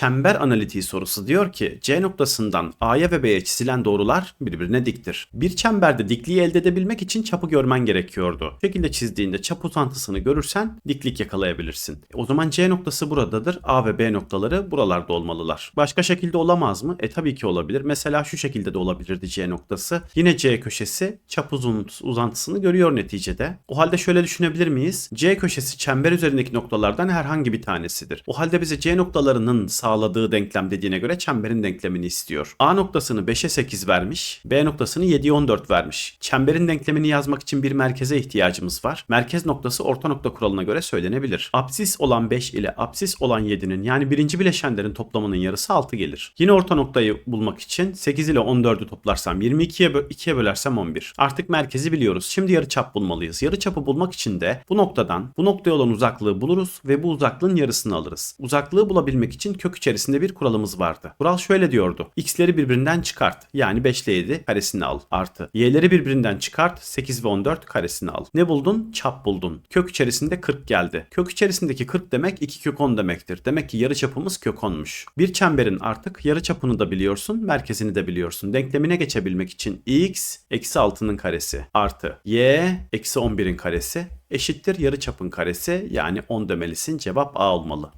çember analitiği sorusu diyor ki C noktasından A'ya ve B'ye çizilen doğrular birbirine diktir. Bir çemberde dikliği elde edebilmek için çapı görmen gerekiyordu. Bu şekilde çizdiğinde çap uzantısını görürsen diklik yakalayabilirsin. E, O zaman C noktası buradadır. A ve B noktaları buralarda olmalılar. Başka şekilde olamaz mı? E tabii ki olabilir. Mesela şu şekilde de olabilirdi C noktası. Yine C köşesi çap uzantısını görüyor neticede. O halde şöyle düşünebilir miyiz? C köşesi çember üzerindeki noktalardan herhangi bir tanesidir. O halde bize C noktalarının sağladığı denklem dediğine göre çemberin denklemini istiyor. A noktasını 5'e 8 vermiş. B noktasını 7'ye 14 vermiş. Çemberin denklemini yazmak için bir merkeze ihtiyacımız var. Merkez noktası orta nokta kuralına göre söylenebilir. Apsis olan 5 ile apsis olan 7'nin yani birinci bileşenlerin toplamının yarısı 6 gelir. Yine orta noktayı bulmak için 8 ile 14'ü toplarsam 22'ye bö- 2'ye bölersem 11. Artık merkezi biliyoruz. Şimdi yarı çap bulmalıyız. Yarı çapı bulmak için de bu noktadan bu noktaya olan uzaklığı buluruz ve bu uzaklığın yarısını alırız. Uzaklığı bulabilmek için kök içerisinde bir kuralımız vardı. Kural şöyle diyordu. X'leri birbirinden çıkart. Yani 5 ile 7 karesini al. Artı. Y'leri birbirinden çıkart. 8 ve 14 karesini al. Ne buldun? Çap buldun. Kök içerisinde 40 geldi. Kök içerisindeki 40 demek 2 kök 10 demektir. Demek ki yarı çapımız kök 10'muş. Bir çemberin artık yarı çapını da biliyorsun, merkezini de biliyorsun. Denklemine geçebilmek için x eksi 6'nın karesi artı y eksi 11'in karesi eşittir yarı çapın karesi yani 10 demelisin. Cevap A olmalı.